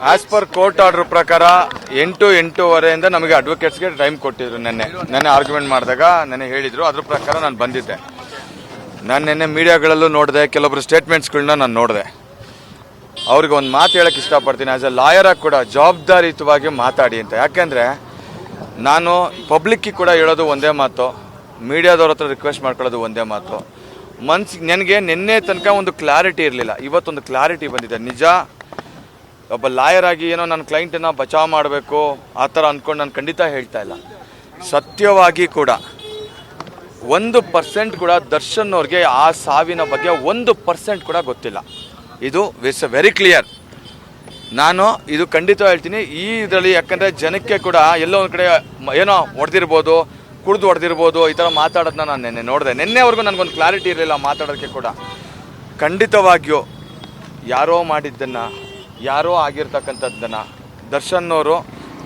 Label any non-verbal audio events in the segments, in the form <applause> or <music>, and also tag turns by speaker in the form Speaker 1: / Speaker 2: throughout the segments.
Speaker 1: As per court order ಪ್ರಕಾರ, ಎಂಟು ಎಂಟೂವರೆಯಿಂದ ನಮಗೆ ಅಡ್ವೊಕೇಟ್ಸ್ಗೆ ಟೈಮ್ ಕೊಟ್ಟಿದ್ರು ನೆನ್ನೆ. ನೆನ್ನೆ ಆರ್ಗ್ಯುಮೆಂಟ್ ಮಾಡಿದಾಗ ನೆನ್ನೆ ಹೇಳಿದ್ರು. ಅದ್ರ ಪ್ರಕಾರ ನಾನು ಬಂದಿದ್ದೆ. ನಾನು ನೆನ್ನೆ ಮೀಡಿಯಾಗಳಲ್ಲೂ ನೋಡಿದೆ, ಕೆಲವೊಬ್ರು ಸ್ಟೇಟ್ಮೆಂಟ್ಸ್ಗಳನ್ನ ನಾನು ನೋಡಿದೆ. ಅವ್ರಿಗೆ ಒಂದು ಮಾತು ಹೇಳಕ್ಕೆ ಇಷ್ಟಪಡ್ತೀನಿ. ಆ್ಯಸ್ ಎ ಲಾಯರಾಗಿ ಕೂಡ ಜವಾಬ್ದಾರಿಯುತವಾಗಿ ಮಾತಾಡಿ ಅಂತ. ಯಾಕೆಂದರೆ, ನಾನು ಪಬ್ಲಿಕ್ಕಿಗೆ ಕೂಡ ಹೇಳೋದು ಒಂದೇ ಮಾತು ಮೀಡಿಯಾದವ್ರ ಹತ್ರ ರಿಕ್ವೆಸ್ಟ್ ಮಾಡ್ಕೊಳ್ಳೋದು ಒಂದೇ ಮಾತು. ಮನ್ಸಿಗೆ, ನನಗೆ ನಿನ್ನೆ ತನಕ ಒಂದು ಕ್ಲಾರಿಟಿ ಇರಲಿಲ್ಲ. ಇವತ್ತೊಂದು ಕ್ಲಾರಿಟಿ ಬಂದಿದೆ. ನಿಜ ಒಬ್ಬ ಲಾಯರ್ ಆಗಿ ಏನೋ ನನ್ನ ಕ್ಲೈಂಟನ್ನು ಬಚಾವ್ ಮಾಡಬೇಕು, ಆ ಥರ ಅಂದ್ಕೊಂಡು ನಾನು ಖಂಡಿತ ಹೇಳ್ತಾ ಇಲ್ಲ. ಸತ್ಯವಾಗಿ ಕೂಡ ಒಂದು ಪರ್ಸೆಂಟ್ ಕೂಡ ದರ್ಶನ್ ಅವ್ರಿಗೆ ಆ ಸಾವಿನ ಬಗ್ಗೆ ಒಂದು ಪರ್ಸೆಂಟ್ ಕೂಡ ಗೊತ್ತಿಲ್ಲ. ಇದು ವಿಸ್ ವೆರಿ ಕ್ಲಿಯರ್ ನಾನು ಇದು ಖಂಡಿತ ಹೇಳ್ತೀನಿ, ಈ ಇದರಲ್ಲಿ ಯಾಕಂದರೆ ಜನಕ್ಕೆ ಕೂಡ ಎಲ್ಲೋ ಒಂದು ಕಡೆ ಏನೋ ಹೊಡೆದಿರ್ಬೋದು, ಕುಡಿದು ಹೊಡೆದಿರ್ಬೋದು, ಈ ಥರ ಮಾತಾಡೋದನ್ನ ನಾನು ನಿನ್ನೆ ನೋಡಿದೆ. ನಿನ್ನೆವರೆಗೂ ನನಗೊಂದು ಕ್ಲಾರಿಟಿ ಇರಲಿಲ್ಲ ಮಾತಾಡೋದಕ್ಕೆ ಕೂಡ. ಖಂಡಿತವಾಗಿಯೂ ಯಾರೋ ಮಾಡಿದ್ದನ್ನು ಯಾರೋ ಆಗಿರ್ತಕ್ಕಂಥದ್ದನ್ನು ದರ್ಶನ್ನವರು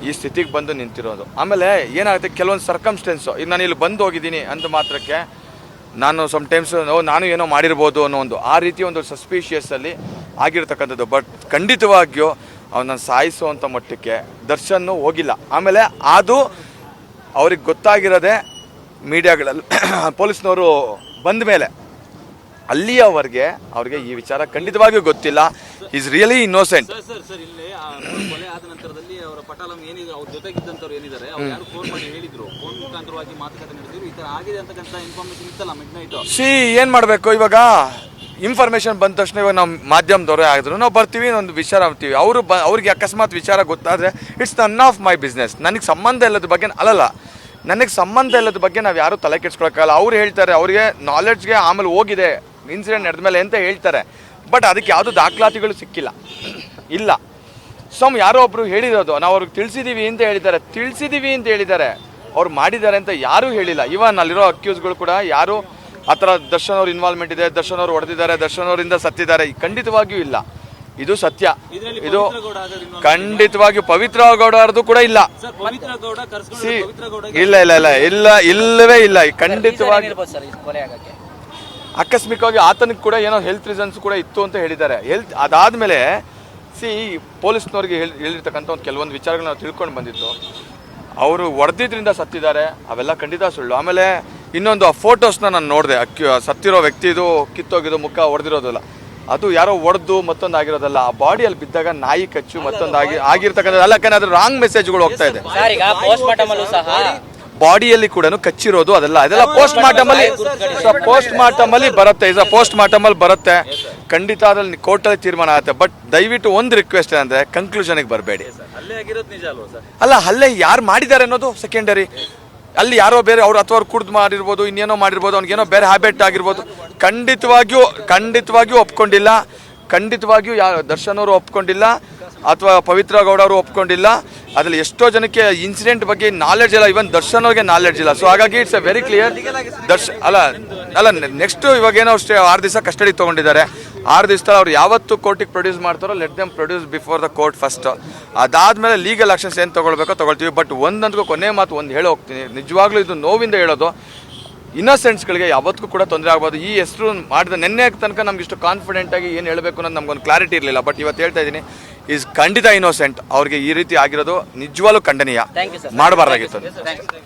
Speaker 1: ಈ ಸ್ಥಿತಿಗೆ ಬಂದು ನಿಂತಿರೋದು. ಆಮೇಲೆ ಏನಾಗುತ್ತೆ? ಕೆಲವೊಂದು ಸರ್ಕಮ್ಸ್ಟೆನ್ಸು ಈಗ ನಾನು ಇಲ್ಲಿ ಬಂದು ಹೋಗಿದ್ದೀನಿ ಅಂದ ಮಾತ್ರಕ್ಕೆ ನಾನು ಸಮ್ಟೈಮ್ಸ್ ನಾನು ಏನೋ ಮಾಡಿರ್ಬೋದು ಅನ್ನೋ ಒಂದು ಆ ರೀತಿ ಒಂದು ಸಸ್ಪಿಷಿಯಸ್ಸಲ್ಲಿ ಆಗಿರ್ತಕ್ಕಂಥದ್ದು. ಬಟ್ ಖಂಡಿತವಾಗಿಯೂ ಅವನನ್ನು ಸಾಯಿಸುವಂಥ ಮಟ್ಟಕ್ಕೆ ದರ್ಶನ್ ಹೋಗಿಲ್ಲ. ಆಮೇಲೆ ಅದು ಅವ್ರಿಗೆ ಗೊತ್ತಾಗಿರೋದೇ ಮೀಡಿಯಾಗಳಲ್ಲಿ <clears throat> ಪೊಲೀಸ್ನವರು ಬಂದ ಮೇಲೆ ಅಲ್ಲಿಯವರೆಗೆ ಅವ್ರಿಗೆ ಈ ವಿಚಾರ ಖಂಡಿತವಾಗಿಯೂ ಗೊತ್ತಿಲ್ಲ. ಈಸ್ ರಿಯಲಿ ಇನ್ನೋಸೆಂಟ್ ಸಿ ಏನು ಮಾಡಬೇಕು? ಇವಾಗ ಇನ್ಫಾರ್ಮೇಷನ್ ಬಂದ ತಕ್ಷಣ ಇವಾಗ ನಾವು ಮಾಧ್ಯಮದವರೇ ಆಗಿದ್ರು. ನಾವು ಬರ್ತೀವಿ ಒಂದು ವಿಚಾರ ಅಂತೀವಿ ಅವರು ಬ ಅವ್ರಿಗೆ ಅಕಸ್ಮಾತ್ ವಿಚಾರ ಗೊತ್ತಾದರೆ it's none of my business ನನಗೆ ಸಂಬಂಧ ಇಲ್ಲದ ಬಗ್ಗೆ ಅಲ್ಲಲ್ಲ ನನಗೆ ಸಂಬಂಧ ಇಲ್ಲದ ಬಗ್ಗೆ ನಾವು ಯಾರೂ ತಲೆ ಕೆಡ್ಸ್ಕೊಳಕ್ಕಾಗಲ್ಲ. ಅವ್ರು ಹೇಳ್ತಾರೆ ಅವರಿಗೆ ನಾಲೆಡ್ಜ್ಗೆ ಆಮೇಲೆ ಹೋಗಿದೆ. ಇನ್ಸಿಡೆಂಟ್ ನಡೆದ ಮೇಲೆ ಅಂತ ಹೇಳ್ತಾರೆ ಬಟ್ ಅದಕ್ಕೆ ಯಾವುದು ದಾಖಲಾತಿಗಳು ಸಿಕ್ಕಿಲ್ಲ ಇಲ್ಲ ಸಮ್ ಯಾರೋ ಒಬ್ರು ಹೇಳಿರೋದು ನಾವು ಅವ್ರಿಗೆ ತಿಳಿಸಿದೀವಿ ಅಂತ ಹೇಳಿದ್ದಾರೆ ತಿಳಿಸಿದೀವಿ ಅಂತ ಹೇಳಿದ್ದಾರೆ ಅವ್ರು ಮಾಡಿದ್ದಾರೆ ಅಂತ ಯಾರೂ ಹೇಳಿಲ್ಲ ಇವನ್ ಅಲ್ಲಿರೋ ಅಕ್ಯೂಸ್ಗಳು ಕೂಡ ಯಾರು ಆ ಥರ ದರ್ಶನ್ ಅವ್ರ ಇನ್ವಾಲ್ವ್ಮೆಂಟ್ ಇದೆ ದರ್ಶನ್ ಅವ್ರು ಹೊಡೆದಿದ್ದಾರೆ ದರ್ಶನ್ ಅವರಿಂದ ಸತ್ತಿದ್ದಾರೆ ಖಂಡಿತವಾಗಿಯೂ ಇಲ್ಲ ಇದು ಸತ್ಯ
Speaker 2: ಇದರಲ್ಲಿ
Speaker 1: ಇದು ಖಂಡಿತವಾಗಿ ಪವಿತ್ರ ಗೌಡರದು ಕೂಡ ಇಲ್ಲ
Speaker 2: ಸರ್ ಪವಿತ್ರ ಗೌಡ ಕರ್ಸ್ಕೊಂಡು
Speaker 1: ಸಿ
Speaker 2: ಪವಿತ್ರ ಗೌಡ
Speaker 1: ಇಲ್ಲ ಇಲ್ಲ ಇಲ್ಲ ಇಲ್ಲ ಇಲ್ಲವೇ ಇಲ್ಲ ಖಂಡಿತವಾಗಿ ಆಕಸ್ಮಿಕವಾಗಿ ಆತನಿಗೆ ಕೂಡ ಏನೋ ಹೆಲ್ತ್ ರೀಸನ್ಸ್ ಕೂಡ ಇತ್ತು ಅಂತ ಹೇಳಿದ್ದಾರೆ. ಹೆಲ್ತ್ ಅದಾದಮೇಲೆ ಸಿ ಪೊಲೀಸ್ನವ್ರಿಗೆ ಹೇಳಿ ಹೇಳಿರ್ತಕ್ಕಂಥ ಒಂದು ಕೆಲವೊಂದು ವಿಚಾರಗಳನ್ನ ನಾವು ತಿಳ್ಕೊಂಡು ಬಂದಿದ್ದು. ಅವರು ಹೊಡೆದಿದ್ರಿಂದ ಸತ್ತಿದ್ದಾರೆ ಅವೆಲ್ಲ ಖಂಡಿತ ಸುಳ್ಳು. ಆಮೇಲೆ ಇನ್ನೊಂದು ಆ ಫೋಟೋಸ್ನ ನಾನು ನೋಡಿದೆ ಅಕ್ಕಿ ಸತ್ತಿರೋ ವ್ಯಕ್ತಿದು ಕಿತ್ತೋಗಿದ್ದು ಮುಖ ಹೊಡೆದಿರೋದಲ್ಲ ಅದು ಯಾರೋ ಒಡೆದು ಮತ್ತೊಂದು ಆಗಿರೋದಲ್ಲ. ಆ ಬಾಡಿಯಲ್ಲಿ ಬಿದ್ದಾಗ ನಾಯಿ ಕಚ್ಚು ಮತ್ತೊಂದು ಆಗಿ ಆಗಿರ್ತಕ್ಕಂಥದ್ದು. ಅಲ್ಲ ಯಾಕಂದ್ರೆ ಅದ್ರ ರಾಂಗ್ ಮೆಸೇಜ್ಗಳು ಹೋಗ್ತಾ ಇದೆ. ಬಾಡಿಯಲ್ಲಿ ಕೂಡ ಕಚ್ಚಿರೋದು ಅದೆಲ್ಲ. ಅದೆಲ್ಲ ಪೋಸ್ಟ್ ಮಾರ್ಟಮ್ ಅಲ್ಲಿ ಪೋಸ್ಟ್ ಮಾರ್ಟಮ್ ಅಲ್ಲಿ ಬರುತ್ತೆ. ಇಸ್ ಪೋಸ್ಟ್ ಮಾರ್ಟಮ್ ಅಲ್ಲಿ ಬರುತ್ತೆ. ಖಂಡಿತ ಅದ್ರಲ್ಲಿ ಕೋರ್ಟಲ್ಲಿ ತೀರ್ಮಾನ ಆಗುತ್ತೆ. ಬಟ್ ದಯವಿಟ್ಟು ಒಂದು ರಿಕ್ವೆಸ್ಟ್ ಏನಂದ್ರೆ ಕನ್ಕ್ಲೂಷನ್ಗೆ ಬರಬೇಡಿ.
Speaker 2: ಅಲ್ಲ
Speaker 1: ಅಲ್ಲೇ ಯಾರು ಮಾಡಿದ್ದಾರೆ ಅನ್ನೋದು ಸೆಕೆಂಡರಿ ಅಲ್ಲಿ ಯಾರೋ ಬೇರೆ ಅವ್ರು ಅಥವಾ ಅವ್ರು ಕುಡ್ದು ಮಾಡಿರ್ಬೋದು ಇನ್ನೇನೋ ಮಾಡಿರ್ಬೋದು ಅವ್ನಿಗೇನೋ ಬೇರೆ ಹ್ಯಾಬಿಟ್ ಆಗಿರ್ಬೋದು. ಖಂಡಿತವಾಗಿಯೂ ಖಂಡಿತವಾಗಿಯೂ ಒಪ್ಕೊಂಡಿಲ್ಲ. ಖಂಡಿತವಾಗಿಯೂ ಯಾ ದರ್ಶನ್ ಅವರು ಒಪ್ಕೊಂಡಿಲ್ಲ ಅಥವಾ ಪವಿತ್ರ ಗೌಡ ಅವರು ಒಪ್ಕೊಂಡಿಲ್ಲ. ಅದ್ರಲ್ಲಿ ಎಷ್ಟೋ ಜನಕ್ಕೆ ಇನ್ಸಿಡೆಂಟ್ ಬಗ್ಗೆ ನಾಲೆಡ್ಜ್ ಇಲ್ಲ. ಇವನ್ ದರ್ಶನ್ ಅವ್ರಿಗೆ ನಾಲೆಡ್ಜ್ ಇಲ್ಲ. ಸೊ ಹಾಗಾಗಿ it's a very clear Darsh ಅಲ್ಲ ಅಲ್ಲ ನೆಕ್ಸ್ಟ್ ಇವಾಗ ಏನೋ ಅಷ್ಟೇ ಆರು ದಿವಸ ಕಸ್ಟಡಿ ತೊಗೊಂಡಿದ್ದಾರೆ. ಆರು ದಿವಸ ಅವ್ರು ಯಾವತ್ತು ಕೋರ್ಟಿಗೆ ಪ್ರೊಡ್ಯೂಸ್ ಮಾಡ್ತಾರೋ let them produce before the court first ಅದಾದಮೇಲೆ ಲೀಗಲ್ ಆಕ್ಷನ್ಸ್ ಏನು ತೊಗೊಳ್ಬೇಕೋ ತೊಗೊಳ್ತೀವಿ. ಬಟ್ ಒಂದಂತೂ ಕೊನೆ ಮಾತು ಒಂದು ಹೇಳಿ ಹೋಗ್ತೀನಿ ನಿಜವಾಗ್ಲೂ ಇದು ನೋವಿಂದ ಹೇಳೋದು. ಇನ್ನಸೆಂಟ್ಸ್ಗಳಿಗೆ ಯಾವತ್ತೂ ಕೂಡ ತೊಂದರೆ ಆಗ್ಬೋದು ಈ ಹೆಸರು ಮಾಡಿದ ನಿನ್ನೆ ತನಕ ನಮ್ಗೆ ಇಷ್ಟು ಕಾನ್ಫಿಡೆಂಟ್ ಆಗಿ ಏನು ಹೇಳಬೇಕು ಅನ್ನೋದು ನಮ್ಗೊಂದು ಕ್ಲಾರಿಟಿ ಇರಲಿಲ್ಲ. ಬಟ್ ಇವತ್ತು ಹೇಳ್ತಾ ಇದ್ದೀನಿ ಈಸ್ ಖಂಡಿತ ಇನ್ನೋಸೆಂಟ್ ಅವ್ರಿಗೆ ಈ ರೀತಿ ಆಗಿರೋದು ನಿಜವಾಗ್ಲೂ ಖಂಡನೀಯ. ಮಾಡಬಾರ್ದಾಗಿತ್ತು